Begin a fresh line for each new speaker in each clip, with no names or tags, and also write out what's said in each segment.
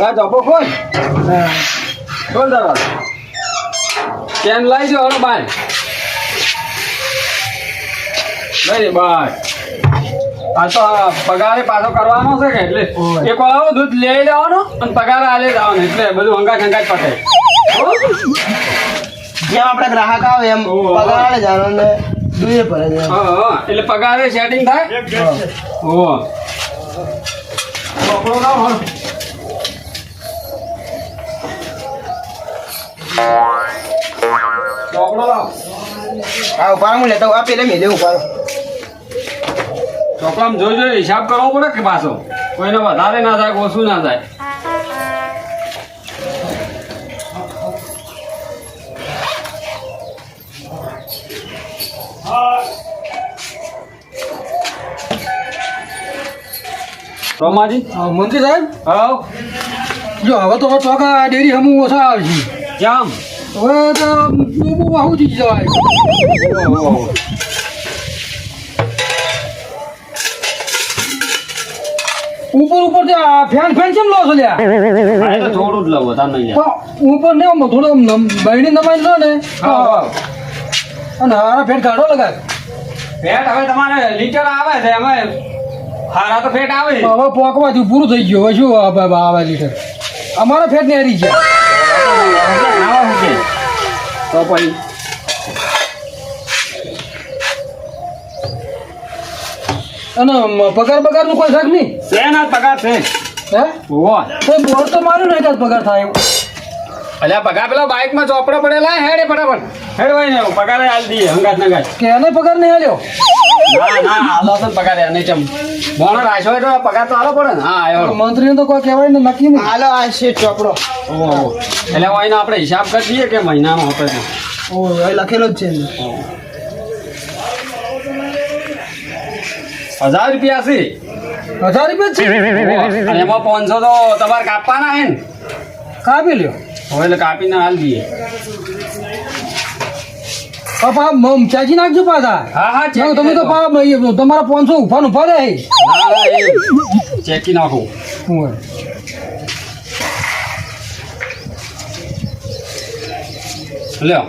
ભગા ચોપો ખોલ ખોલ દરવાજો કેન લઈ જો હલો બાય. લઈ બાય. આ તો પગારે પાછો કરવાનો છે કે એટલે? એક વાર આવો દૂધ લઈ લેવાનો અને પગાર આલે જવાનો એટલે બધું હંગા ખંગા જ પટે
જેમ આપણે ગ્રાહક આવે એમ. પગાર આલે જવાનો ને દૂધે ભરે છે.
હા હા એટલે પગારે સેટિંગ થાય? ઓ બકરો ના હલો.
આ ઉપાડ હું લેતો આ પેલે મેલે ઉપાડો.
ચોપડામાં જોઈ જોઈ હિસાબ કરવો પડે કે પાછો? કોઈને વધારે ના થાય કે ઓછું ના થાય? રોમાજી?
મંત્રી સાહેબ?
હા
જો હવે તો ચોખા ડેરી હમું ઓછા આવે છે.
કેમ?
હવે તો ઉપર ઉપર તે ફેન ફેન કેમ લો છો લ્યા?
થોડું જ લઉં વધારે નહીં
ઉપર ને આમ થોડો આમ નમ- બહેણી નમાઈ લો ને.
હાવ, હાવ.
અને હારા ફેન કાઢો લગાય
ફેટ હવે તમારે લીટર આવે છે અમે હારા તો ફેટ આવે
હવે પોકવાથી પૂરું થઈ ગયું. હવે શું આવે લીટર? અમારા ફેટ ને હરી ગયા.
છે? તો પછી
અને પગાર પગાર બગારનું કોઈ શાક નહીં?
શેના પગાર છે?
હે?
વાહ
તો બોર તો માર્યું ને એકાદ પગાર થાય
અલ્યા પગાર પેલા બાઇકમાં ચોપડા પડેલા હેડે ફટાફટ હેડ ભાઈ ને પગારે આલ દઈએ હંગાત નગાત
કે એને પગાર નહીં આલ્યો?
આલો તો
કોઈ કહેવાય ને નક્કી નહીં
હાલો આ છે ચોપડો
એટલે હું એનો આપણે હિસાબ કરી દઈએ કે મહિનામાં આપણે તો
ઓ. એ લખેલો જ છે.
હજાર રૂપિયા છે
હજાર રૂપિયા છે
એમાં પાંચસો તો તમારે કાપવાના હે ને?
કાપી લ્યો.
હવે એટલે કાપીને હાલ દઈએ.
પાપા મ- ચાચી નાખજો પાછા?
હા હા ચેક
તમે તો પા તમારા પાંચસો ઊભા ઊભા રહે
ચેકી નાખું. લ્યો.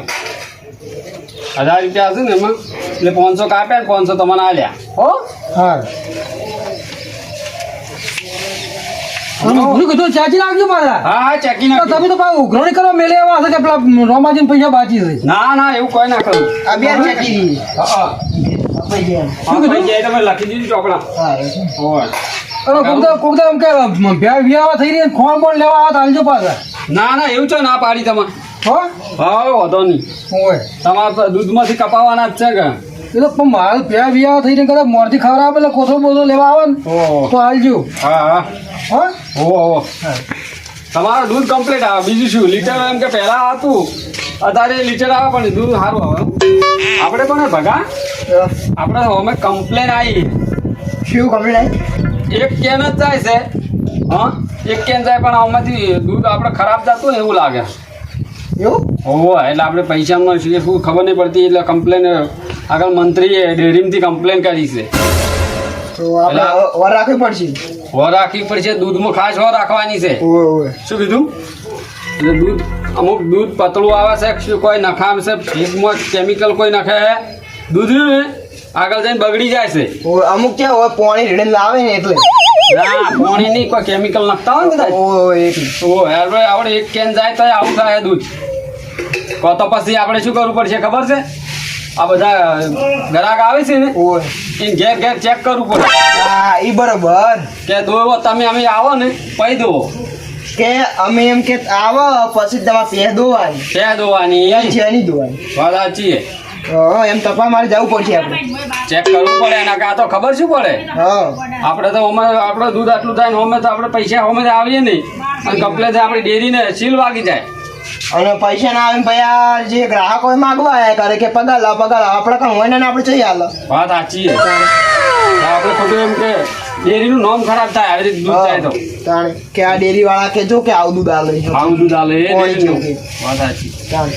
હજાર રૂપિયા હશે ને એમાં. એટલે પાંચસો કાપ્યા ને પાંચસો તમને આલ્યા. હો?
હા. હું કીધું ચાચી નાખજો મારા.
હા હા ચેકી
તમે તો ઉઘરાણી કરવા મેલે એવા હશે કે પેલા રોમાજીને પૈસા બાકી છે
ના ના એવું કોઈ ના કરું.
આ બે ચકી
હા લખી દીધું ચોપડા.
હા
કે થઈ રહી ખોણ બોણ લેવા આવતા હાલજો પાછા.
ના ના એવું છે ના પાડી તમારે.
હો?
હા વાંધો નહીં. તમારે તો દૂધમાંથી કપાવાના જ છે કે?
એ તો પણ માલ પ્યા વ્યા થઈ રહી કદાચ મોરથી ખવડાવે એટલે કોથો બોથો લેવા આવે ને તો હાલજો.
હા હા.
હા?
તમારું દૂધ કમ્પ્લીટ આવે. બીજું શું? લીટર એમ કે પહેલા હતું. અત્યારે લીટર આવે પણ દૂધ સારું આવે. આપણે પણ ભગા? આપણે અમે કમ્પ્લેન આવી
શું કમ્પ્લીટ
એક કેન જ જાય છે. હા? એક કેન જાય પણ આમાંથી દૂધ આપણે ખરાબ જતું એવું લાગે.
એવું?
હોવો એટલે આપણે પૈસામાં શું શું ખબર નહીં પડતી એટલે કમ્પ્લેન આગળ મંત્રીએ ડેરીમાંથી કમ્પ્લેન કરી છે.
તો આપણે
એટલે-
રાખવી પડશે.
હો રાખવી પડશે દૂધમાં ખાસ વર રાખવાની છે.
ઓય
શું કીધું? એટલે દૂધ અમુક દૂધ પતળું આવે છે શું કોઈ નખામ છે ફીગમાં કેમિકલ કોઈ નખે છે? દૂધ આગળ જઈને બગડી જાય છે.
અમુક ક્યાં હોય પોણી રેડે લાવે ને એટલે.
ના પાણી નહીં કોઈ કેમિકલ નાખતા હોય ને ઓ યાર આપણે એક કેન જાય તો આવું થાય દૂધ. કો તો પછી આપણે શું કરવું પડશે ખબર છે? આ બધા ગ્રાહક આવે છે ને એને ઘેર ઘેર ચેક કરવું પડે.
હા એ બરોબર.
કે દોવો તમે અમે આવો ને પૈ દો.
કે અમે એમ કે આવો પછી તમારે પે દોવાની.
પે દોવાની
એમ. છે નહીં દોવાની.
વાત સાચી
એમ તપા મારે જવું પડશે આપણે.
ચેક કરવું પડે એના કાં તો ખબર શું પડે? આપણે તો અમે આપણે દૂધ આટલું થાય ને અમે તો આપણે પૈસા અમે આવીએ નહીં. અને કપલે આપણી ડેરીને સીલ વાગી જાય.
અને પૈસા ના આવે ભાઈ આ જે ગ્રાહકો માગવા આવ્યા કરે કે પગાર લાવ પગાર લાવ. આપણે કાં હોય ને આપણે જઈ હાલ
વાત સાચી આપણે ખોટું એમ કે ડેરીનું નામ ખરાબ થાય આવી રીતે દૂધ જાય તો.
તાણે કે આ ડેરી વાળા કે જો કે આવું દૂધ આલે
આવું દૂધ આલે. વાત સાચી.
તાણે.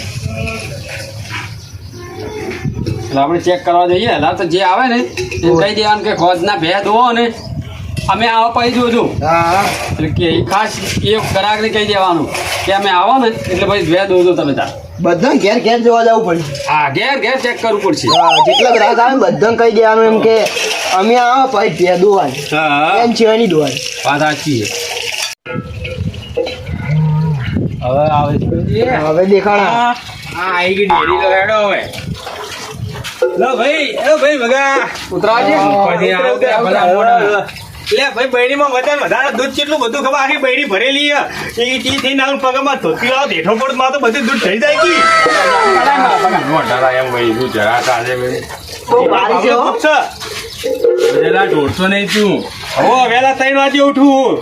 એટલે આપણે ચેક કરવા જઈએ. એટલે તો જે આવે ને એ કહી દેવાનું કે ખોજ ના ભેદ દો ને. અમે આવા પછી જોજો
હા.
એટલે કે ખાસ એ ગ્રાહકને કહી દેવાનું કે અમે આવો ને એટલે પછી ભે દોજો તમે તાર
બધા ઘેર ઘેર જોવા જવું પડશે.
હા ઘેર ઘેર ચેક કરવું પડશે.
જેટલા ગ્રાહક આવે બધાને કહી દેવાનું એમ કે અમે આવો પછી બે દોવાની એમ સિવાય નહીં દોવાની
વાત સાચી હવે આવે છે.
હવે દેખાડા
હા આઈ ગઈ ડેરી તો હેડો હવે. લો ભાઈ એ ભાઈ ભગા.
ઉતરાજે
પછી આવો કે ભલા મોઢા. લે ભાઈ બૈરીમાં વજન વધારે દૂધ કેટલું બધું ખબર? આખી બૈરી ભરેલી છે. એ ચી થઈને આવું પગમાં ધોતી લાવો દેઠો પડમાં તો બધું દૂધ થઈ જાય કી.
જરા ભારી છે હો.
નહીં છે. હો વેલા ત્રણ વાગે ઉઠું.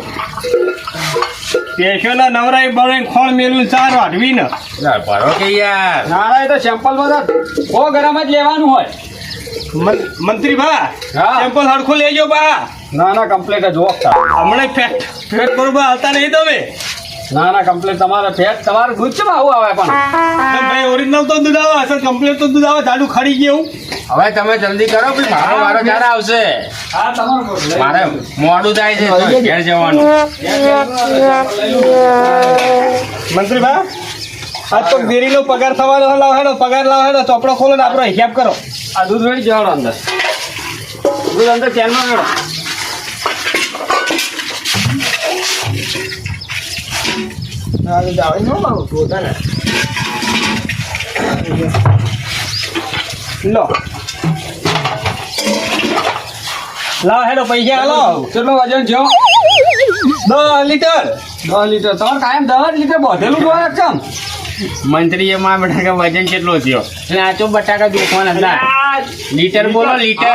પેશોના નવરાઈ બળાઈ ખોણ મેલું ચાર વાઢવી ને
નાણા એ તો સેમ્પલ બધા સો ગરમ જ લેવાનું હોય.
મંત્રી બા
હા.
સેમ્પલ હરખું લેજો બા.
ના ના કમ્પ્લેટ જ વોક
હમણાં ફેટ ફેટ બરોબર હાલતા નહીં તમે.
ના ના કમ્પ્લેટ તમારે ફેટ તમારે દૂધ છે આવું આવે પણ?
ભાઈ ઓરિજિનલ તો દૂધ આવે અસલ કમ્પ્લેટ તો દૂધ આવે જાડું ખડી ગયું.
હવે તમે જલ્દી કરો ભાઈ મારો મારો ક્યારે આવશે?
હા તમારું
મારે મોડું થાય છે ઘેર જવાનું.
મંત્રી બા આજ તો ડેરીનો પગાર થવાનો લાવ હેડો પગાર લાવો હેડો ચોપડો ખોલો ને આપણો હિસાબ કરો.
આ દૂધ વેડી જવાનો અંદર. દૂધ અંદર કેનમાં વેડો
ન પોતાને.
લો. લાવ હેડો પૈસા હાલો.
કેટલો વજન છો
દસ લીટર.
દસ લીટર. તમારે કાયમ દસ લીટર બોધેલું જોવા કેમ
મંત્રીએ માં બટાકા વજન કેટલો થયો? એટલે આ તો બટાકા જોખવાના હતા. લીટર બોલો લીટર.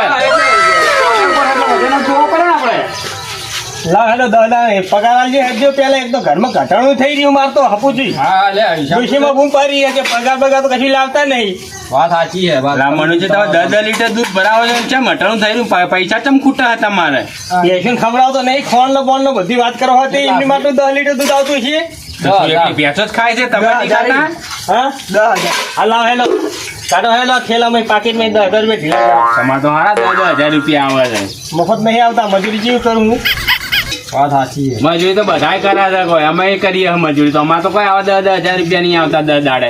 પગાર હેડજો પેલા એક તો ઘરમાં ઘટાડું થઈ રહ્યું માર તો હપુજી
હા લે હિસાબ
બૂમ પાડી કે પગાર બગાર તો કશું લાવતા નહીં.
વાત સાચી છે વાત
રામણું છે તમે દસ દસ લીટર દૂધ ભરાવો છો મટણું થઈ રહ્યું? પૈસા ચમ ખૂટા હતા મારે?
પેશન ખવડાવતો નહીં ખોણ નો બોણ નો બધી વાત કરો હતી એમની માટે દસ લીટર દૂધ આવતું છે.
ભેંસો જ ખાય છે તમે નહીં ખાતા?
હા?
દસ. હજાર.
હા લાવ હેલો કાઢો હેલો પાકીટ મેં દસ હજાર રૂપિયા ઢીલા
તમારે તો હારા દસ હજાર રૂપિયા આવે છે.
મફત નહીં આવતા મજૂરી જેવું કરું હું.
વાત સાચી છે.
મજૂરી તો બધાય કરા છે કોઈ. અમે કરીએ મજૂરી તો. અમારે તો કોઈ આવા દસ દસ હજાર રૂપિયા નહીં આવતા દસ દાડે.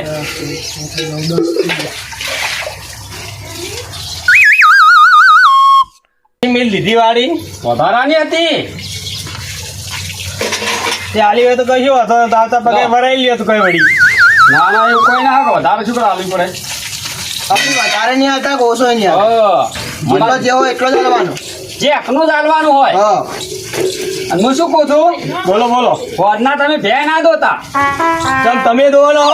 મિલ લીધી વાળી
વધારાની હતી.
આલી હોય તો કશું હતો? તો આવતા પગાર ભરાઈ લ્યો તો કઈ વળી.
ના ના એવું કોઈ ના હાકો. વધારે શું કરે આલવી પડે?
આપણે વધારે નહીં આવતા ઓછો નહીં આવે
હા.
જેવો એટલો જ આવવાનો
જે એકનું જ આલવાનું હોય. અને હું શું કહું છું?
બોલો બોલો.
હોદના તમે ભે ના દોતા.
ચમ તમે દો લો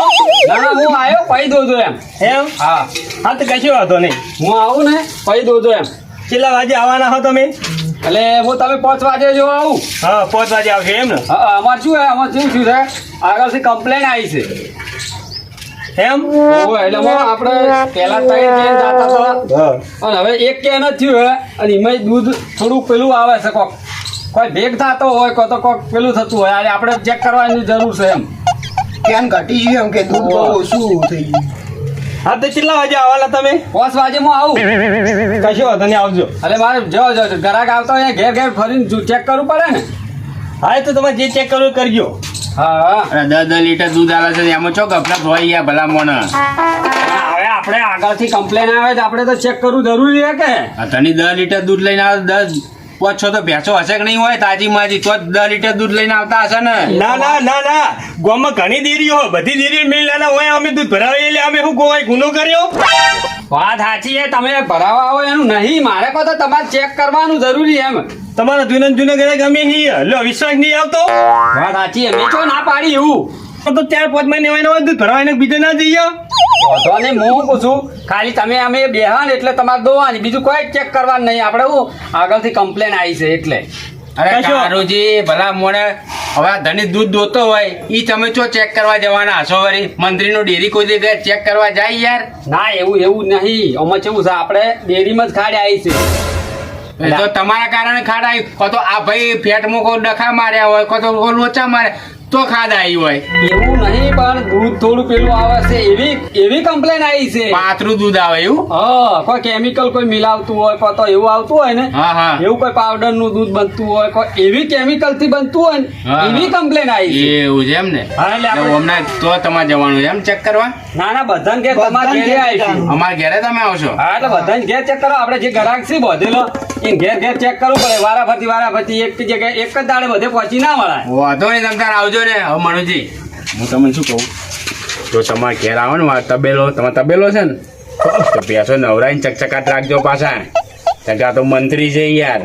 ના ના હું આવ્યો પૈ દોજો એમ.
એમ?
હા.
હા તો કશું વાંધો નહીં.
હું આવું ને પૈ દોજો એમ.
કેટલા વાગે આવવાના હો તમે?
એટલે હું તમે પાંચ વાગે જો આવું.
હા પાંચ વાગે આવશે એમ ને?
હા, અમારે શું હે અમારે શું થયું છે? આગળથી કમ્પ્લેન આવી છે.
એમ?
ઓહો, એટલે આપણે પહેલા ત્રણ કેન જાતા હતા.
હા.
અને હવે એક કેન જ થયું હે અને એમાંય દૂધ થોડું પેલું આવે છે કોક. કોઈ ભેગ થતો હોય કો તો કોક પેલું થતું હોય. અને આપણે ચેક કરવાની જરૂર છે એમ.
કેમ ઘટી ગયું એમ કે દૂધ બહુ ઓછું થઈ ગયું?
હા તો કેટલા વાગે આવવાના તમે?
પાંચ વાગે હું આવું.
કશો વાંધો નહીં આવજો.
અરે મારે જો જો ઘરાક આવતા હોય ઘેર ઘેર ફરીને ચેક કરવું પડે ને.
હા એ તો તમે જે ચેક કરવું કરજો
હા હા.
દસ દસ લીટર દૂધ આવે છે એમાં ચો ગફલા ધોઈ ગયા ભલા મોણ
હવે આપણે આગળથી કમ્પ્લેન આવે તો આપણે તો ચેક કરવું જરૂરી છે કે?
તની દસ લીટર દૂધ લઈને આવે દસ પાંચ છ તો ભેંસો હશે કે નહીં હોય? તાજી માજી તો દસ લીટર દૂધ લઈને આવતા હશે ને?
ના ના ના ના. ગોમાં ઘણી દેરીઓ બધી દેરી મિલ ના હોય અમે દૂધ ભરાવીએ એટલે અમે શું ગોવાય? ગુનો કર્યો?
વાત સાચી છે. તમે ભરાવા આવો એનું નહીં. મારે કહો તો તમારે ચેક કરવાનું જરૂરી એમ.
તમારા જૂના જૂના ઘરે ગમે નહીં. હલો વિશ્વાસ નહીં આવતો?
વાત સાચી છે. મેં તો ના પાડી એવું.
તો તો ચાર પાંચ મહિને હોય દૂધ ભરાવાને બીજે ના જઈએ.
વાંધો નહીં હું પૂછું? ખાલી તમે અમે બેહાન એટલે તમારે દોવાની. બીજું કોઈ ચેક કરવાનું નહીં. આપણે હું આગળથી કમ્પ્લેન આવી છે એટલે.
અરે કારુજી ભલા મોડે હવે ધણી દૂધ દોતો હોય ઈ તમે ચો ચેક કરવા જવાના? હશો વળી મંત્રીનો ડેરી કોઈ જગ્યાએ ચેક કરવા જાય યાર?
ના એવું એવું નહીં. અમે કેવું છે? આપણે ડેરીમાં જ ખાડી આવી છે.
તો તમારા કારણે ખાડા આવી કો તો આ ભાઈ ફેટ મૂકો ડખા માર્યા હોય કો તો લોચા માર્યા. તો ખાધા આવી હોય.
એવું નહીં પણ દૂધ થોડું પેલું આવે છે. એવી એવી કમ્પ્લેન આવી છે.
પાતળું દૂધ આવે એવું?
હા કોઈ કેમિકલ કોઈ મિલાવતું હોય કોઈ તો એવું આવતું હોય ને
હા હા.
એવું કોઈ પાવડરનું દૂધ બનતું હોય કોઈ એવી કેમિકલથી બનતું હોય ને એવી કમ્પ્લેન આવી છે.
એવું છે એમ ને? હમણાં તો તમારે જવાનું છે એમ ચેક કરવા?
ના ના બધા ઘેર તમારે ઘેરે
ઘેર
આવીશું.
અમારા ઘરે તમે આવશો?
હા એટલે બધા ઘેર ચેક કરો આપણે જે ગ્રાહક છે બધેલો એને ઘેર ઘેર ચેક કરવું પડે. વારા ફરતી વારા ફરતી એક જગ્યાએ એક જ દાડે બધે પહોંચી ના મળે
વાંધો નહીં તમે તાર આવજો ને. હવે મનુજી હું તમને શું કહું? જો તમારે ઘેર આવો ને મારો તબેલો તમારો તબેલો છે ને તો પેસો નવરાઈને ચકચકાટ રાખજો પાછા. કારણ કે આ તો મંત્રી છે યાર.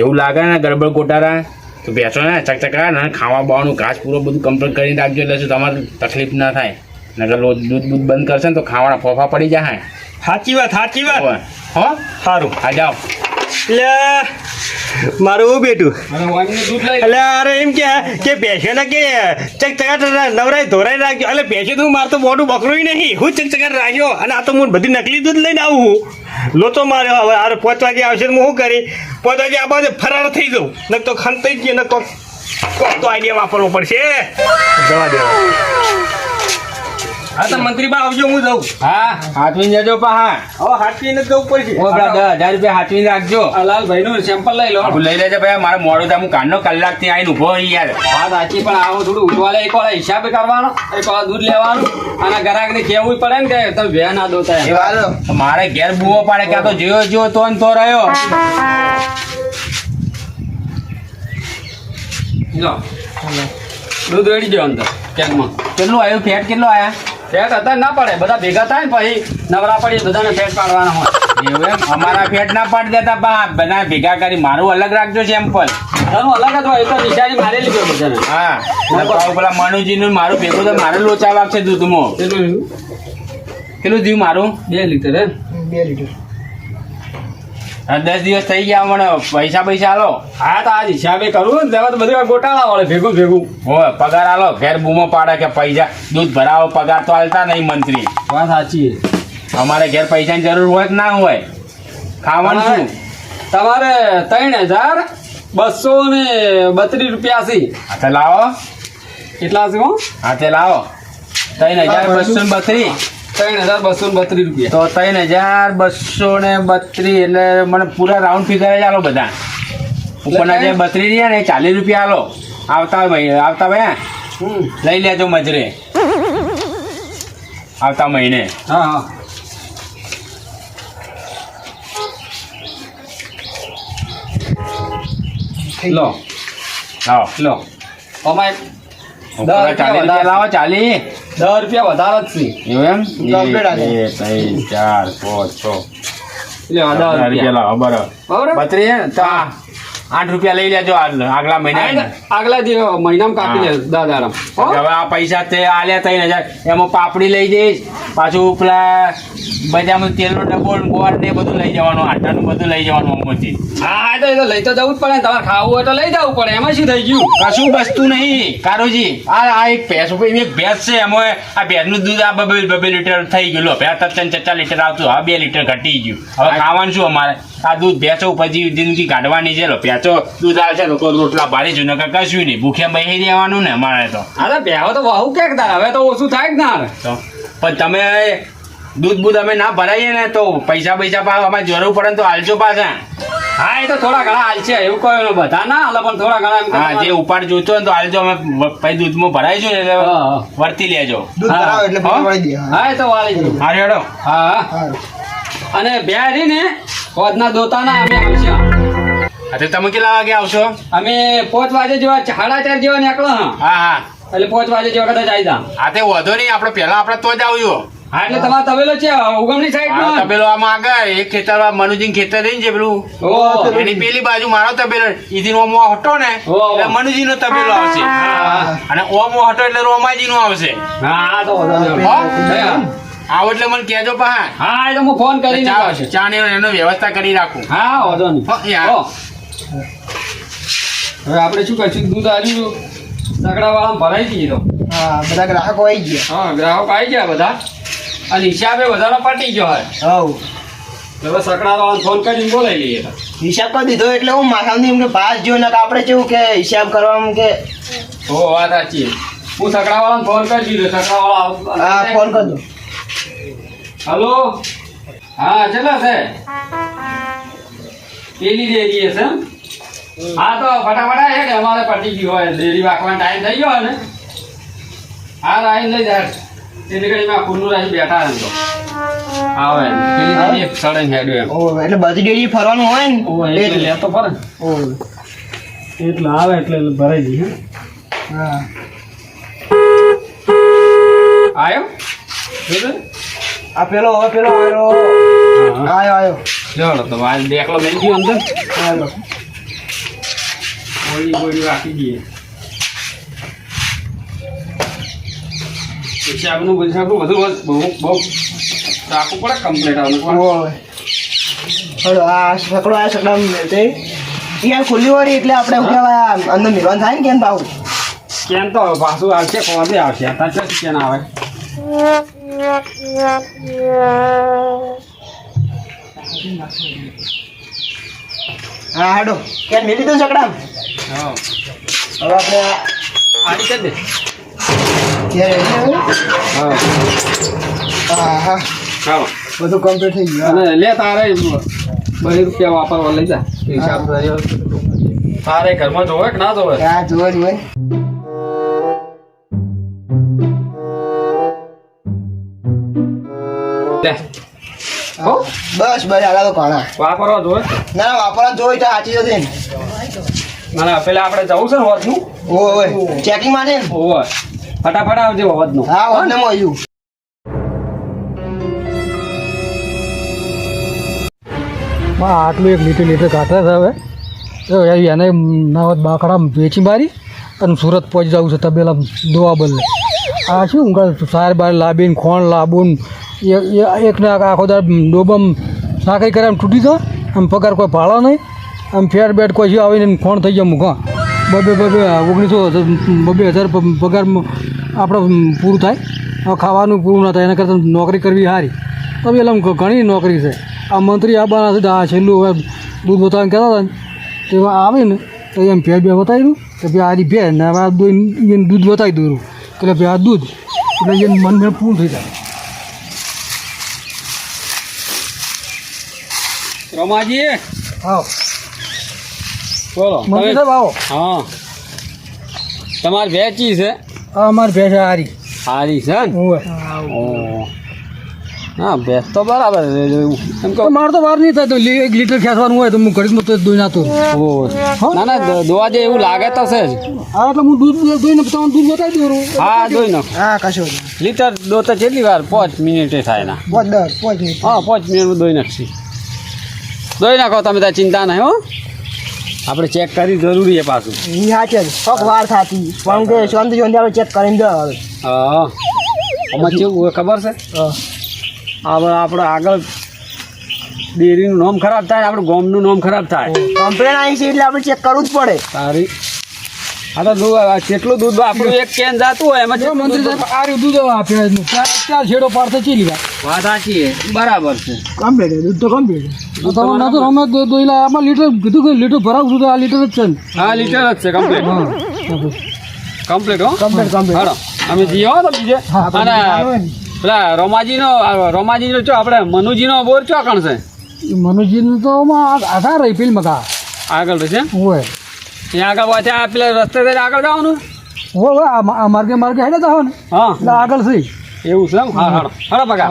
એવું લાગે ને ગડબડ કોટારા તો બેસો ને ચકચકાટ ને ખાવા બાવાનું ઘાસ પૂરો બધું કમ્પ્લીટ કરીને રાખજો એટલે શું તમારે તકલીફ ના થાય. નકર લો દૂધ દૂધ બંધ કરશે ને તો ખાવાના ફોફા પડી જાય.
સાચી વાત સાચી વાત.
હો?
સારું.
આ જાઓ.
મારું બેટું એટલે અરે એમ કે કે ભેંસોને કે ચકચકાટ નવરાય ધોરાય રાખજો. એટલે ભેંસો તો મારે તો મોટું બકરું નહીં. હું ચકચકાટ રાખ્યો અને આ તો હું બધી નકલી દૂધ લઈને આવું લોચો માર્યો હવે અરે પાંચ વાગે આવશે તો હું શું કરી? પાંચ વાગે આ બાજુ ફરાર થઈ જાઉં. ન તો ખંતાઈ જ ગયો ન તો કોક તો આઈડિયા વાપરવો પડશે. જવા દેવા. હા તો મંત્રી બા આવજો હું જાઉં.
હા હાથવીને જજો પાહા.
હવે હાથીને જ જવું પડશે.
ઓ રૂપિયા હાથવીને રાખજો.
લાલભાઈ નું સેમ્પલ લઈ લો.
લઈ લેજે ભાઈ મારે મોડું થાય હું કાનનો કલાકથી આવીને ઊભો રહી યાર.
સાચી પણ આવો થોડું ઉઠવા લે એક વાર હિસાબે કરવાનો. એક વાર દૂધ લેવાનું. અને ગ્રાહક ને કેવું પડે ને કે તમે ભે ના દોતા એમ.
હાલો.
મારે ઘેર બુવો પાડે કે તો જોયો જોયો તો ને તો રહ્યો.
જો દૂધ રેડી ગયો અંદર કેકમાં.
કેટલું આવ્યું? ફેટ કેટલો આયા
ફેટ હતા ના પડે. બધા ભેગા થાય ને પછી નવરા પડી બધાને ફેટ પાડવાના હોય.
એવું એમ? અમારા ફેટ ના પાડી દેતા બા. બધા ભેગા કરી મારું અલગ રાખજો સેમ્પલ
તારું અલગ જ હોય એ તો નિશાની મારેલી લીધો બધાને.
હા. ને પેલા મનુજીનું મારું ભેગું તો મારે લોચા વાગશે દૂધમાં.
કેટલું
થયું? મારું?
બે લીટર હે
બે લીટર.
દસ દિવસ થઈ ગયા મને પૈસા પૈસા આલો.
હા તો આ હિસાબે કરું ને તો બધું ગોટાળા વાળે ભેગું ભેગું.
હોય પગાર આલો ઘેર બૂમો પાડે કે પૈસા દૂધ ભરાવો પગાર તો આલતા નહીં મંત્રી.
વાત સાચી
અમારે ઘેર પૈસાની જરૂર હોય કે ના હોય. ખાવાનું શું?
તમારે ત્રણ હજાર બસો ને બત્રીસ રૂપિયા છે.
હાથે લાવો.
કેટલા છે હું?
હાથે લાવો. ત્રણ હજાર બસો ને બત્રીસ.
ત્રણ હજાર બસો ને બત્રીસ રૂપિયા.
તો ત્રણ હજાર બસો ને બત્રીસ એટલે મને પૂરા રાઉન્ડ ફિગર જ આલો બધા. ઉપરના જે બત્રીસ રહ્યા ને એ ચાલીસ રૂપિયા આલો. આવતા મહિને આવતા ભાઈ લઈ લેજો મજરે. આવતા મહિને.
હા હા. લો.
લાવો.
લો. અમારે
ઉપરના લાવો ચાલીસ.
દસ રૂપિયા વધારે જ છે.
એવું એમ? બે ત્રણ ચાર પાંચ છ.
લે આ દસ
રૂપિયા બરાબર.
બરાબર?
બત્રીસ આઠ રૂપિયા લઈ લેજો આગલા મહિના.
આગલા- જે મહિનામાં કાપી લે દસ
હવે આ પૈસા તે આલ્યા ત્રણ હજાર. એમાં પાપડી લઈ જઈશ પાછું પેલા બજારમાં તેલનો ડબ્બો ગોળ ને બધું લઈ જવાનું આટાનું બધું લઈ જવાનું અમુથી
હા તો એ તો લઈ તો જવું જ પડે તમારે ખાવું હોય તો લઈ જવું પડે. એમાં શું થઈ ગયું?
કશું વસ્તુ નહીં. કારુજી આ આ એક ભેંસ ઉપર એક ભેંસ છે એમાં આ ભેંસનું દૂધ આ બબે બબે લીટર થઈ ગયું. લો ભેંસ તો ત્રણ ચાર લીટર આવતું. હવે બે લીટર ઘટી ગયું. હવે ખાવાનું શું અમારે? આ દૂધ ભેંસો પછી જિંદગી કાઢવાની છે. લો ભેંસો દૂધ આવશે તો રોટલા ભારી છું નકર કશું નહીં. ભૂખ્યા બેસી રહેવાનું ને મારે તો.
અરે ભેહો તો બહુ ક્યાંક તાર? હવે તો ઓછું થાય જ ના
તો પણ તમે દૂધ બૂધ અમે ના ભરાઈએ ને તો પૈસા પૈસા પાછા અમારે જરૂર પડે તો હાલજો પાછા.
હા એ તો થોડા ઘણા હાલશે એવું કોઈ નહીં. બધા. ના હાલે પણ થોડા ઘણા
હા જે ઉપાડ જોઈતો હોય ને તો હાલજો અમે પછી દૂધમાં ભરાઈશું ને એટલે. વર્તી લેજો.
હા. એ તો વાળી જ.
હા
હા. હા. અને બે હરી ને પોતના દોતાના અમે આવશે.
અરે તમે કેટલા વાગે આવશો?
અમે પાંચ વાગે જેવા સાડા ચાર જેવા નીકળો હા.
હા
એટલે પાંચ વાગે જેવા કદાચ આવી જા
હા તે વધો નહીં આપણે પહેલા આપણે તો જ આવજો.
હા એટલે તમારો તબેલો છે ઉગમની સાઈડ નો
તબેલો આમાં આગળ એક ખેતર મનુજીન ખેતર રહી છે પેલું. એની પેલી બાજુ મારો તબેલો ઈધી નો મો હટો ને એટલે મનુજી નો તબેલો આવશે. અને ઓમો હટો એટલે રોમાજીનો આવશે.
હા તો.
આવો એટલે મને કહેજો પા
હા એ તો હું ફોન કરીને
ચા ને એનો વ્યવસ્થા કરી રાખું.
હા વાંધો નહીં. હવે આપણે શું કરશું? દૂધ આવ્યું સગડા વાળા ભરાઈ ગઈ તો.
હા બધા ગ્રાહકો આવી ગયા.
હા ગ્રાહકો આવી ગયા બધા. અને હિસાબે બધાનો પટી ગયો હોય
હવ.
હવે સકડા વાળા ફોન કરીને બોલાવી લઈએ. તો.
હિસાબ કરી દીધો એટલે હું માથાની એમ કે પાસ જો ને આપણે કેવું કે હિસાબ કરવામાં કે
હો વાત સાચી. હું સકડાવાળાને ફોન કરી દીધો. સકડાવાળા
હા ફોન કરી દો.
હલો? હા ચલો છે. પેલી ડેરી છે એમ? હા તો ફટાફટ છે કે અમારે પટી ગયું હોય. ડેરી વાંકવાનો ટાઈમ થઈ ગયો ને. હા રાહી લઈ જાય એટલે ઘડીમાં ખુલ્લું રાખી બેઠા એમ તો. આવે. પેલી ડેરી સડે હેડ્યું એમ.
ઓ એટલે બધી ડેરી ફરવાનું હોય ને?
ઓ એટલે લેતો ફરે.
ઓ
એટલે આવે એટલે ભરાઈ જઈએ
હા?
આવ્યો?
આ પેલો હવે પેલો આવ્યો આવ્યો આવ્યો
ચાલો તો આ દેખલો મેં ગયો અંદર.
આવ્યો
ગોળી ગોળી રાખી દઈએ. હિસાબનું બધું બસ બહુ બહુ રાખવું પડે કમ્પ્લીટ આવવાનું.
ઓય. હલો આ સકડો આ સકડા તે યાર ખુલ્લી હોય એટલે આપણે શું કહેવાય અંદર મિલવાનું થાય ને કેમ ભાવ
કેમ તો પાછું આવશે કોણ આવશે? ત્યાં કેન આવે?
હા હાડો. કેમ મેલી દો સકડા
હા.
હવે આપણે આ
આ દે. હા?
હા. હા બધું કમ્પ્લીટ થઈ ગયું
અને લે તારે બધી રૂપિયા વાપરવા લઈ જા. તારે ઘરમાં જોવે કે ના જોવે?
હા જોવે જુઓ
લે.
બસ બસ આલા તો ઘણા
વાપરો જોવે
ના વાપરો જોઈ તો સાચી જતી ના.
ના પેલા આપણે જવું છે ને વધનું
ઓય ઓય ચેકિંગમાં છે
ઓય. ફટાફટ આવજે વધનું
હા વડને મોયું
માં આટલું એક લીટર લીટર કાઢે છે હવે. તો યાર એને નાવત બાકડા વેચી મારી અને સુરત પહોંચી જવું છે તબેલા દોવા બદલે. આ શું ઊંઘા સાર બાર લાવીને ખોણ લાવવું એકને આખો દાર ડોબમ નાખી કરે આમ તૂટી જાય આમ પગાર કોઈ ભાડો નહીં. આમ ફેર બેટ કોઈ આવીને ફોન થઈ ગયો મૂકા બબે બબે ઓગણીસો બબે હજાર પગાર આપણે પૂરું થાય. ખાવાનું પૂરું ના થાય, એના કરતાં નોકરી કરવી સારી તો બી એટલે ઘણી નોકરી છે. આ મંત્રી આવવાના છે, આ છેલ્લું હવે દૂધ બતાવીને કહેતા હતા ને તેમાં આવે ને તો એમ ભેળ બે બતાવી દઉં કે ભાઈ આજે ભેળ, ને હવે દૂધ બતાવી દઉં એટલે ભાઈ આ દૂધ, એટલે એને મન પૂરું થઈ જાય.
રમાજી?
હા
બોલો
મંત્રી સાહેબ આવો.
હા. તમારે વેચી છે?
અમારે ભેંસ હારી.
હારી છે ને? ઓ. હા ભેંસ તો બરાબર એમ કહો.
તો મારે તો વાર નહીં થાય તો એક લીટર ખેંચવાનું હોય તો હું ઘડીમાં તો દોઈ
નાતો ના ના દોવા જે એવું લાગે તો છે
હા એટલે હું દૂધ દોઈને તમને દૂધ બતાવી દઉં
હા દોઈ નાખ.
હા કશો
લીટર દો તો કેટલી વાર? પાંચ મિનિટે થાય ના.
પાંચ દસ પાંચ મિનિટ.
હા પાંચ મિનિટ દોઈ નાખશી. દોઈ નાખો તમે ત્યાં ચિંતા નહીં હો. આપણે ચેક કરી જરૂરી છે પાછું.
એ હાચે ફક વાર થાતી. પણ કે શાંતિ શાંતિ આપણે ચેક કરીને દો હવે.
હા. આમાં કેવું ખબર છે? હવે આપણે આગળ ડેરીનું નામ ખરાબ થાય આપણે ગોમનું નામ ખરાબ થાય.
કમ્પ્લેન આવી છે એટલે આપણે ચેક કરવું જ પડે.
સારી આ તો દૂધ કેટલું દૂધ આપણું એક કેન જાતું હોય એમાં
જો મંત્રી
દૂધ?
સાહેબ આ દૂધ આપે ચાર છેડો પાડતો ચીલી ગયા
વાત સાચી બરાબર છે.
કમ્પ્લીટ દૂધ તો કમ્પ્લીટ તમે ના તો અમે દોઈલા આમાં લીટર કીધું કે લીટર ભરાવું છું આ લીટર જ છે ને.
હા લીટર જ છે કમ્પ્લીટ. કમ્પ્લીટ હો.
Complete complete.
હાલો અમે તો બીજે અને પેલા રોમાજીનો રોમાજીનો ચો આપણે મનુજીનો બોર ચો કણ છે
મનુજીને તો આમાં આધાર રહી ફિલ્મ કા.
આગળ છે
હોય.
ત્યાં આગળ પાછા આ પેલા રસ્તે થઈને આગળ જવાનું?
હો હો આ માર્ગે માર્ગે હેડે જવાનું.
હા.
એટલે આગળ સહી
એવું છે એમ? હા હાડો હાડો પગા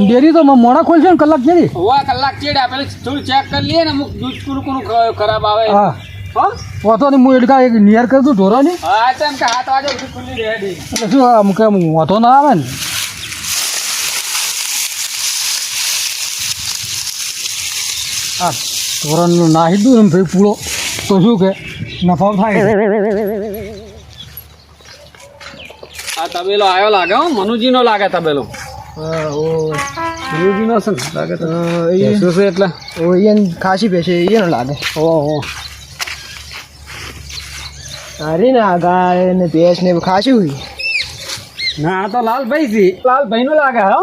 ડેરી તો મોડા ખોલશે ને કલાક ચેડી
હોવા કલાક ચેડ્યા પેલે થોડું ચેક કરી લઈએ ને અમુક દૂધ કુરું કુરું ખરાબ આવે.
હા.
હો?
વાતો ને હું એડકા એક નિયર કરી દઉં ઢોરાની.
હા તો કે હાથ વાગે ખુલ્લી રહે
એટલે શું આમ કે ના આવે ને? આ તોરણનું નાહી દઉં એમ ભાઈ પૂળો તો શું કે નફાવ થાય
આ તબેલો આવ્યો લાગે હો મનુજીનો લાગે તબેલો. મનુજીનો છે ને? લાગે તો. શું છે એટલે?
ઓ એને ખાસી પેશે એનો લાગે.
ઓહો
સારી ને આ ગાય ને ભેંસ ને ખાસી હોય.
ના આ તો લાલભાઈ છે. લાલભાઈ નું લાગે હો?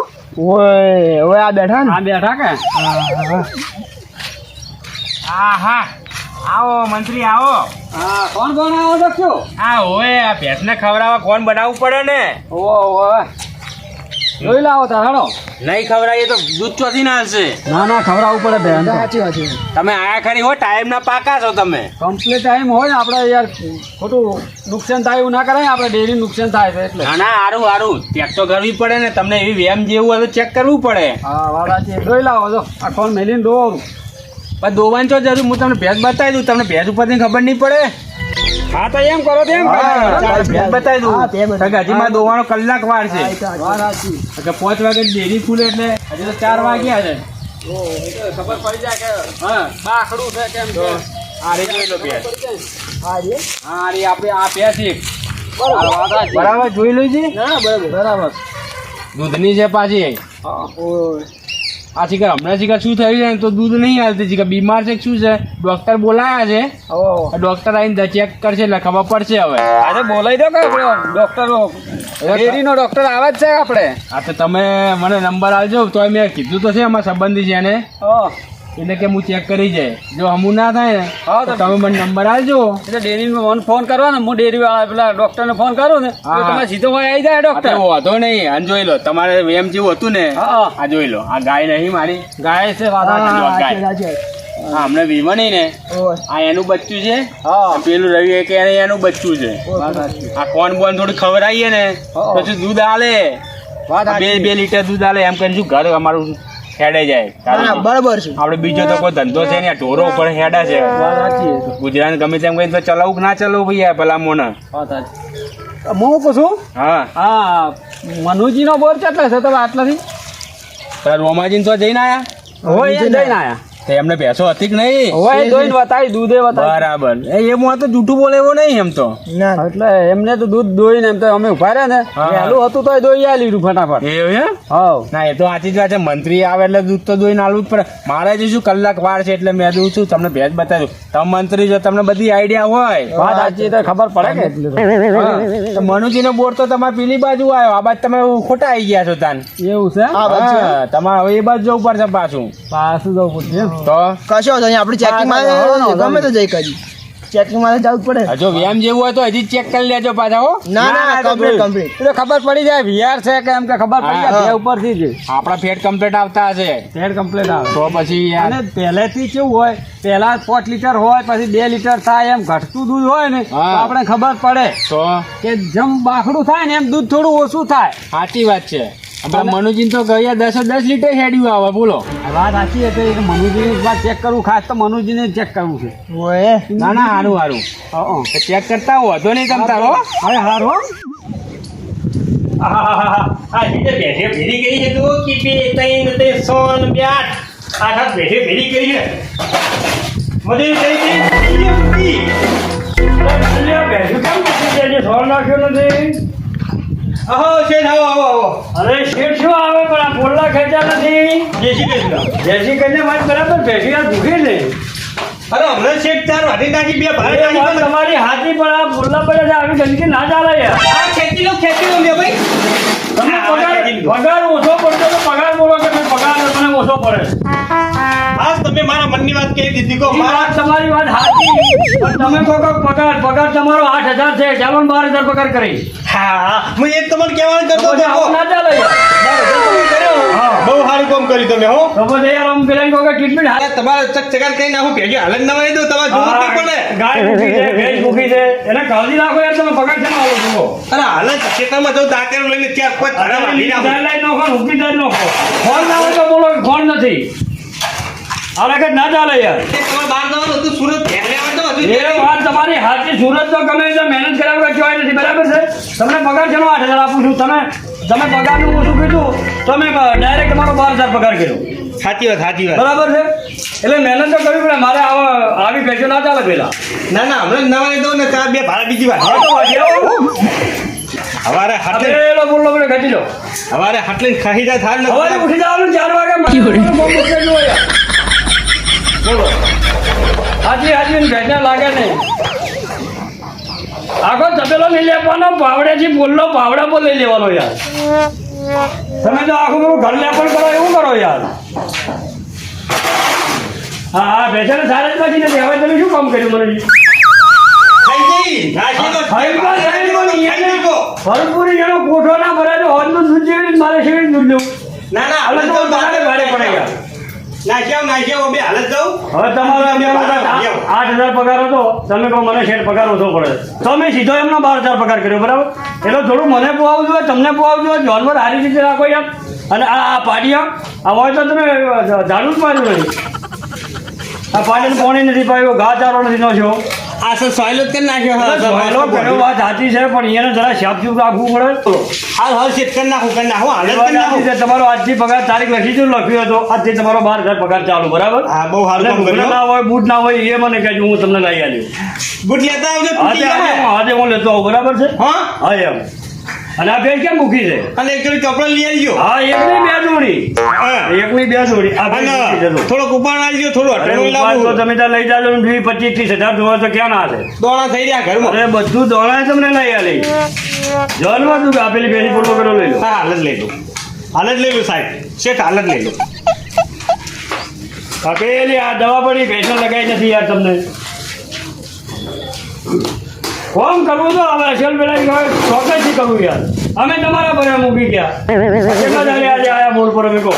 ઓય. ઓય આ બેઠા ને?
આ બેઠા કે?
હા હા. આવો મંત્રી આવો.
હા કોણ કોણ આવો દક્ષો
આ હોય આ ભેંસને ખવડાવવા કોણ બનાવવું પડે ને?
ઓ ઓ જોઈ લાવો તારો
નહીં ખવડાવીએ તો દૂધ ચોથી ના હશે?
ના ના ખવડાવવું પડે બેન
સાચી વાત છે.
તમે આયા ખરી હો ટાઈમ ના પાકા છો તમે.
કમ્પ્લીટ ટાઈમ હોય ને આપણે યાર ખોટું નુકસાન થાય એવું ના કરાય આપણે ડેરી નુકસાન થાય છે એટલે.
ના ના સારું હારું. ચેક તો કરવી પડે ને તમને એવી વેમ જેવું હોય તો ચેક કરવું પડે.
હા વાળા છે. જોઈ લાવો જો આ કોણ મેલીને દો
પણ દોવાન ચો જરૂર હું તમને ભેજ બતાવી દઉં. તમને ભેજ ઉપરથી ખબર નહીં પડે.
હા તો એમ કરો એમ.
ચાલ, બતાવી દઉં. મારે દોવાનો કલાક વાર છે. એટલે પાંચ વાગે ડેરી ખુલે એટલે હજી તો ચાર વાગ્યા છે.
ખબર પડી જાય કે હા બાખડું છે કેમ છે
આ રે જોઈ લો ભેંસ
હા રે
આપણે આ ભેંસ એક હા, વાત સાચી.
બરાબર જોઈ લો
બરાબર. બરાબર.
દૂધની છે પાછી. આ શિખર હમણાં જીકા શું થયું છે? તો દૂધ નહીં હાલતી શિખર બીમાર છે શું છે? ડોક્ટર બોલાયા છે. ડોક્ટર આવીને ચેક કરશે એટલે ખબર પડશે હવે.
આજે બોલાવી દો કે ડોક્ટર ડેરીનો ડોક્ટર આવે જ છે આપણે?
હા તો તમે મને નંબર આપજો. તો મેં કીધું તો છે અમારા સંબંધી છે એને એટલે કે હું ચેક કરી જાય? જો હમું ના થાય ને તો તમે મને નંબર આપજો.
એટલે ડેરીમાં મને ફોન કરવાનો હું ડેરી વાળા પેલા ડોક્ટરને ફોન કરું ને તમે સીધો હોય આવી જાય ડોક્ટર
વાંધો નહીં. આ જોઈ લો. તમારે એમ જેવું હતું ને આ જોઈ લો. આ ગાય નહીં મારી.
ગાય છે વાત
હા
સાચી.
ગાય.
સાચી. વાત.
વીમો નહીં ને આ એનું બચ્ચું છે. પેલું રવિ કે એનું બચ્ચું છે. આ કોણ બોન થોડું ખવડાવીએ ને પછી દૂધ આલે. બે બે લીટર દૂધ આલે. એમ કરીને શું ઘર અમારું હેડે જાય.
બરાબર છે.
આપણે બીજો તો કોઈ ધંધો છે ને ઢોરો ઉપર હેડા છે. ગુજરાત ગમે તેમ કહીને તો ચલાવું કે ના ચલાવું ભાઈ પેલા ભલા મોને
વાત હું કહું છું?
હા.
હા મનુજીનો બોર કેટલો છે? તમે આટલાથી?
નથી રોમાજીને તો જઈને આયા?
હોય જઈને આયા.
તો એમને ભેંસો હતી કે નહીં?
હોય એ દોઈને બતાવી દૂધે બતાવી
બરાબર. એ એમ હું તો જૂઠું બોલે એવો નહીં એમ તો.
ના.
એટલે એમને તો દૂધ દોઈને એમ તો અમે ઊભા રહ્યા ને
હા.
હતું તો દોઈ આ લીધું ફટાફટ.
એવું
હાવ.
ના એ તો સાચી જ વાત છે. મંત્રી આવે એટલે દૂધ તો દોઈને આલવું જ પડે. મારે જ શું કલાક વાર છે એટલે મેં દઉં છું. તમને ભેજ બતાવ્યું તમે મંત્રી જો તમને બધી આઈડિયા હોય.
વાત સાચી તો ખબર પડે કે. એટલી તો.
હા. તો મનુજીનો બોર તો તમારે પેલી બાજુ આવ્યો. આ બાજુ તમે ખોટા આવી ગયા છો તાન.
એવું છે?
હા.
હા, તમારે હવે એ બાજુ જવું પડશે પાછું.
પાછું જવું પડશે.
તો?
કશો વાંધો નહીં આપણે ચેકિંગ
હા, હા,
માં ગમે તો જઈ કરી. ચેકિંગમાં જવું પડે.
જો વ્યાયામ જેવું હોય તો હજી ચેક કરી લેજો પાછા હો.
ના ના કમ્પ્લીટ કમ્પ્લીટ
તો ખબર પડી જાય વીઆર છે કે એમ કે ખબર પડી જાય બે ઉપરથી જ.
આપણા ફેટ કમ્પ્લીટ આવતા હશે.
ફેટ કમ્પ્લીટ આવે.
તો પછી
અને પહેલેથી કેવું હોય પહેલા પાંચ લીટર હોય પછી બે લીટર થાય એમ ઘટતું દૂધ હોય ને તો આપણે ખબર પડે
તો?
કે જેમ બાખડું થાય ને એમ દૂધ થોડું ઓછું થાય.
સાચી વાત છે. મનુજીને તો ગયા દસે દસ લીટર હેડ્યું આવે બોલો.
વાત સાચી હતી કે મનુજીને એક વાર ચેક કરવું ખાસ તો મનુજીને ચેક કરવું છે.
ઓય.
ના ના હારું હારું.
હા
તો ચેક કરતા વધો નહીં તમ તારો.
હવે હારો
આ રીતે બેઠે ભેરી ગઈ છે તો કે બે ત્રણ તે સોન બે આઠ. આઠ આઠ બેઠે ભેરી ગઈ છે. મધે થઈ ગઈ આવો શેઠ આવો આવો આવો.
અરે શેઠ શું આવે? પણ આ બોલલા ખેંચા નથી.
જય શ્રી કૃષ્ણ
જેસી કરીને મારી બરાબર ભેસી આ દુખી નહીં
અરે હમણાં શેઠ ચાર વાટી નાખી બે ભારે
અરે તમારી હાથી પણ આ બોલલા પડે છે આવી ગંદકી ના ચાલે યાર
આ ખેંચી લો ખેંચી લો ભાઈ.
તમને પગાર પગાર ઓછો પડતો તો પગાર બોલો કે પગાર મને ઓછો પડે.
તમે મારા મનની વાત કહી દીધી કો મારા
વાત તમારી વાત સાચી પણ તમે કો કો પગાર પગાર તમારો આઠ હજાર છે ચાલો 12000 પગાર કરી
હા હું એક તમને કહેવાનું કરતો હતો
આવું ના ચાલે.
બહુ સારું કામ કર્યું તમે હો.
તો પછી યાર આમ પેલા કો કે ટ્રીટમેન્ટ
અરે તમારે ચકચકાર કઈ નાખું ભેગી હાલત ના હોય તો તમારે જોવું નહીં પડે.
ગાય મૂકી છે ભેંસ મૂકી છે. એને કાળજી રાખો યાર તમે પગાર છે આવો છો?
અરે હાલત ખેતરમાં જો દાંતેરું લઈને ત્યાં કોઈ ધરા વાળી નાખું.
લાઈન નાખો હુકી જાય નાખો ફોન ના હોય તો બોલો કે ફોન નથી. આ વખત ના ચાલે યાર.
તમારે બહાર જવાનું હતું સુરત
એ વાત તમારી હાચી સુરત તો ગમે તે મહેનત કર્યા વગર કહેવાય નથી બરાબર છે? તમને પગાર છે આઠ હજાર આપું છું. તમે તમે પગારનું ઓછું કીધું? તો મેં ડાયરેક્ટ તમારો બાર હજાર પગાર કર્યો.
સાચી વાત સાચી વાત.
બરાબર છે? એટલે મહેનત તો કરવી પડે મારે આવા આવી પૈસો ના ચાલે પેલા
ના ના હમણાં નવા દઉં ને ચાર બે ભાડા બીજી વાત
હવે તો વાંચી
હવારે હાટલે
બોલો મને ખેંચી લો
હવારે હાટલે ખાઈ જાય થાર ને
ઉઠી જવાનું ચાર વાગે મને બહુ મુશ્કેલ જુઓ યાર. બોલો. હાજી હાજી ને લાગે નહીં.
આખો તપેલો નહીં લેવાનો પાવડેથી બોલલો પાવડા પર લઈ લેવાનો યાર. તમે તો આખું બધું ઘર લેપણ કરો એવું કરો યાર. હા હા બેસાને સારા જ બાકી નથી. હવે તમે શું કામ કર્યું મને. ભરપૂર એનો કોઠો ના ભરાય તો હોજનું દૂધ જેવી મારે શેવી દૂધ લેવું.
ના ના
હવે તો ભાડે પડે યાર.
નાખ્યા નાખ્યા બે હાલત જાઉં.
હવે તમારો
ભાડે
આઠ હજાર પગાર હતો તમે કહો મને શેઠ પગાર ઓછો પડે. તો મેં સીધો એમનો બાર હજાર પગાર કર્યો બરાબર? એટલે થોડું મને પોવાવું જોઈએ તમને પોવાવું જોઈએ જોનવર સારી રીતે રાખો યાર. અને આ આ પાડિયા આ હોય તો તમે ઝાડું જ માર્યું નહીં આ પાડીને પાણી નથી પાડ્યો ઘા ચારો નથી નાખ્યો.
આ સર સોયલો જ કરી નાખ્યો. હા,
પહેલો કર્યો વાત સાચી છે પણ એને જરા શાપચૂપ રાખવું પડે.
હાલ હાલ શેત કરી નાખું કરી નાખું.
હાલ
કરી નાખું
છે. તમારો આજથી પગાર તારીખ લખી જો લખ્યો હતો. આજથી તમારો બાર હજાર પગાર ચાલુ બરાબર?
હા બહુ સારું કામ
ના હોય બૂટ ના હોય એ મને કહેજો હું તમને લઈ આવ્યો
બૂટ લેતા આવજો
આજે હું લેતો આવું બરાબર છે?
હા?
હા એમ. અને આ બેન કેમ મૂકી છે?
અને એક જોડી કપડાં લઈ આવજો
હા એકની બે જોડી.
એક
એકની બે જોડી. આ
અને થોડોક ઉપાડ આવજો થોડો
તો
લાવું
તમે ત્યાં લઈ જાજો ને વીસ પચીસ ત્રીસ હજાર જોવા તો ક્યાં ના છે.
દોણા થઈ રહ્યા ઘરમાં.
અરે બધું દોણા તમને લઈ આલી. જોનમાં તું કે આપેલી બેસી ફોટો કરો લઈ લો.
હા હાલ જ લઈ લો. હાલ જ લઈ લો સાહેબ. શેઠ હાલ જ લઈ લો.
આપેલી આ દવા પડી પેશન લગાઈ નથી યાર તમને. કોમ કરવું તો હવે અસલ પેલા ચોક્કસથી કરવું યાર. અમે તમારા પર મૂકી ગયા. આજે આયા બોલ પર અમે કહો.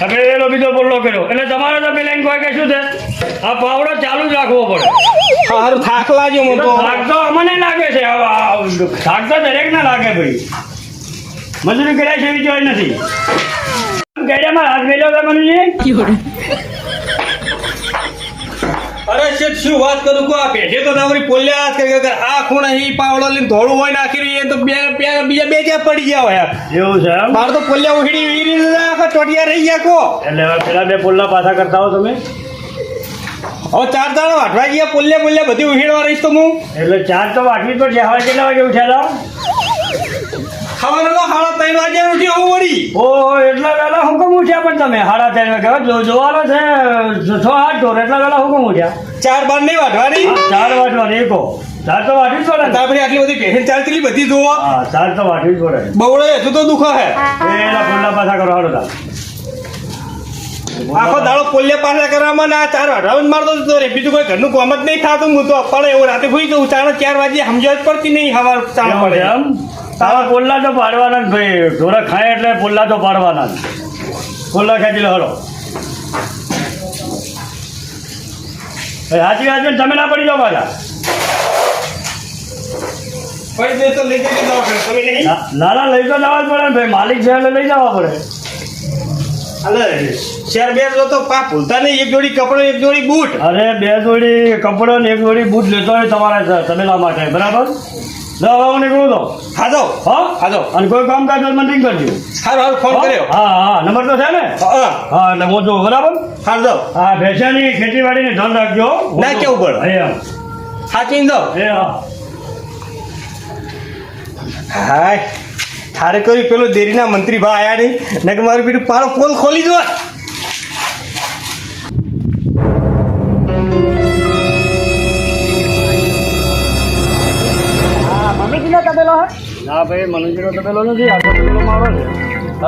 તમે એનો બીજો બોલો કર્યો. એટલે તમારે તો પેલા કોઈ કે શું છે? આ પાવડો ચાલુ જ રાખવો પડે.
સારું થાક લાગે હું તો
થાક તો અમને લાગે છે. થાક તો દરેક ના લાગે ભાઈ. મજૂરી કર્યા છે એવી જોઈ નથી. ગેડિયામાં હાથ હતા મનુજી?
અરે શેઠ શું વાત કરું? કો આ પેઢે તો તમારી પોલ્યા હાથ કરી કે આ ખૂણ હી પાવડો લઈને ધોળું હોય નાખી રહી તો બે બીજા બે જ્યાં પડી ગયા હોય
એવું છે
માર તો પોલ્યા ઉખડી વીરી આખા ટોટિયા રહી ગયા કો.
એટલે હવે પેલા બે પોલ્લા પાછા કરતા હો તમે.
હવે ચાર દાડા વાટવા ગયા પોલ્યા પોલ્યા બધી ઉખેડવા રહીશ તો હું.
એટલે ચાર તો વાટવી પડશે. હવે કેટલા વાગે ઉઠ્યા
ખાવાનો તો ત્રણ વાગે ઉઠી હું વળી.
ઓ એટલા વેલા હુકમ ઉઠ્યા પણ તમે? હાડા ત્રણ વાગે. જોવાનો છે છ આઠ ઢોર એટલા વેલા હુકમ ઉઠ્યા?
ચાર બાર નહીં વાટવાની
ચાર વાટવાની એકો. ચાર તો પડે ને.
તાપડી આટલી બધી પેઢી ચાલતી બધી જોવો.
હા ચાર તો જ પડે.
બવડે હજુ તો દુખો હે.
એના પાછા કરો હાડો તાર.
આખો દાડો પોલ્યા પાછા કરવામાં ના ચાર વાટવા મારતો જતો રે બીજું કોઈ ઘરનું કામ જ નહીં થતું હું તો પડે એવું રાતે ભૂઈ જવું ચાર ચાર વાગે સમજણ જ પડતી નહીં હવાર ચાલો પડે
એમ? તારા પોલ્લા તો પાડવાના જ ભાઈ. ઢોરા ખાય એટલે પોલ્લા તો પાડવાના જ. પોલ્લા ખેંચી લો હલો ભાઈ સાચી વાત તમે ના પડી જાઓ પાછા.
પડી જાય તો લઈ જઈ દવાખાને તમે નહીં?
ના ના, લઈ તો જવા જ પડે ને ભાઈ. માલિક છે એટલે લઈ જવા પડે.
અલે શેર બેર લો તો પા ભૂલતા નહીં એક જોડી કપડો એક જોડી બૂટ.
અરે બે જોડી કપડો ને એક જોડી બૂટ લેતો હોય તમારા તમેલા માટે બરાબર? હવે નીકળું તો.
ખાધો
હા?
ખાધો
અને કોઈ કામ કાજ મને રિંગ કરજો.
સારું સારું ફોન કર્યો.
હા હા નંબર તો છે ને?
હા
એટલે હું જોઉં બરાબર?
દો
હા ભેંસાની ખેતીવાડીને ધ્યાન રાખજો.
ના કેવું પડે.
એમ હા.
સાચી દો.
એ હા.
હાય. થારે કર્યું પેલો દેરીના મંત્રી ભા આયા નહીં. ને કે મારું પેલું પારો પોલ ખોલી દો.
ના ભાઈ મનુજીનો તબેલો નથી તબેલો મારો છે.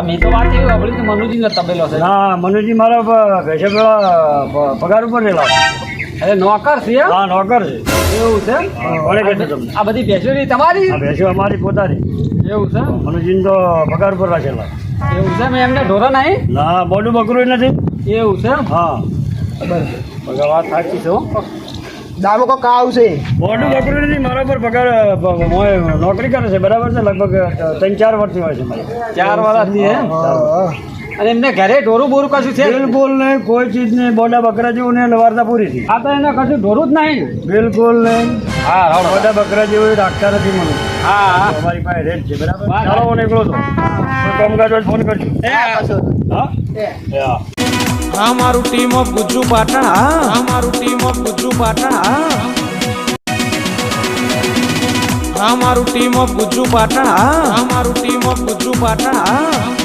મેં તો વાત એવી સાંભળી કે મનુજીનો તબેલો છે.
ના મનુજી મારા ભેંસે પગાર ઉપર રહેલા
અરે નોકર છે?
હા નોકર છે.
એવું છે? ભલે
હા, તમને.
આ બધી ભેંસો તમારી?
આ ભેંસો અમારી પોતાની.
એવું છે?
મનુજીન તો પગાર ઉપર રાખેલા.
એવું છે? મેં એમને ઢોરા નહીં?
ના બોડું બકરું નથી.
એવું છે?
હા.
પગાર વાત સાચી છે હો.
દામો કો કાવ છે
બોડું બકરું નથી મારા પર પગાર મોય નોકરી કરે છે. બરાબર છે? લગભગ ત્રણ ચાર વર્ષથી હોય છે
ચાર વર્ષથી
હા.
અને એમને ઘરે ઢોરું બોરું કશું છે?
બિલકુલ નહીં કોઈ ચીજ નહીં. બોડા બકરા જેવું ને વાર્તા પૂરી થઈ
આ તો એને કશું ઢોરું જ નહીં.
બિલકુલ નહીં.
હા હા.
બોડા બકરા જેવું રાખતા નથી મને.
હા
અમારી પાસે રેટ છે બરાબર? ચાલો હું નીકળો તો કામકાજ ફોન કરજો. હા
મારું ટીમ ઓફ ગુજુ પાટણ. હા. મારું ટીમ ઓફ ગુજુ પાટણ. હા. આ મારું ટીમ ઓફ ગુજુ પાટણ. હા. મારું ટીમ ઓફ ગુજુ પાટણ. હા.